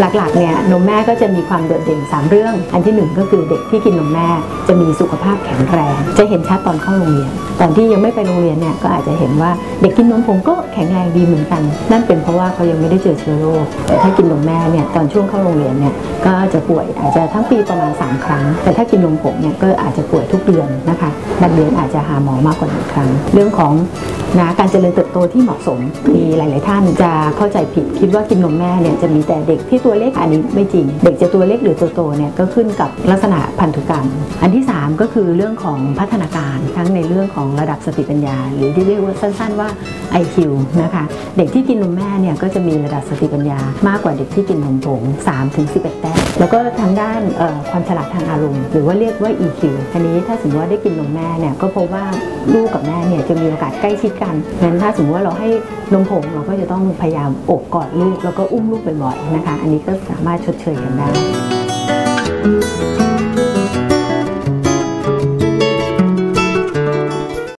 หลักๆเนี่ยนมแม่ก็จะมีความโดดเด่น 3 เรื่อง อันที่หนึ่งก็คือเด็กที่กินนมแม่จะมีสุขภาพแข็งแรง จะเห็นชัดตอนเข้าโรงเรียน ตอนที่ยังไม่ไปโรงเรียนเนี่ยก็อาจจะเห็นว่าเด็กกินนมผงก็แข็งแรงดีเหมือนกัน นั่นเป็นเพราะว่าเขายังไม่ได้เจอเชื้อโรคแต่ถ้ากินนมแม่เนี่ยตอนช่วงเข้าโรงเรียนเนี่ยก็จะป่วยอาจจะทั้งปีประมาณ 3 ครั้ง แต่ถ้ากินนมผงเนี่ยก็อาจจะป่วยทุกเดือนนะคะนักเรียนอาจจะหาหมอมากกว่าหนึ่งครั้ง เรื่องของนะการเจริญเติบโตที่เหมาะสมมีหลาย ๆ ท่านจะเข้าใจผิดคิดว่ากินนมแม่เนี่ยจะมีแต่เด็กที่ตัวเล็กอันนี้ไม่จริง เด็กจะตัวเล็กหรือตัวโตเนี่ยก็ขึ้นกับลักษณะพันธุกรรม อันที่ 3 ก็คือเรื่องของพัฒนาการทั้งในเรื่องของระดับสติปัญญา หรือที่เรียกว่าสั้นๆว่า IQ นะคะเด็กที่กินนมแม่เนี่ยก็จะมีระดับสติปัญญามากกว่าเด็กที่กินนมผง3ถึง11แต้มแล้วก็ทางด้านความฉลาดทางอารมณ์ หรือว่าเรียกว่า EQ อันนี้ถ้าสมมติว่าได้กินนมแม่เนี่ยก็พบว่าลูกกับแม่เนี่ยจะมีโอกาสใกล้ชิดกันงั้นถ้าสมมติว่าเราให้นมผงเราก็จะต้องพยายามโอบกอดลูกแล้วก็อุ้มลูกบ่อยๆนะคะอันนี้ก็สามารถชดเชยกันได้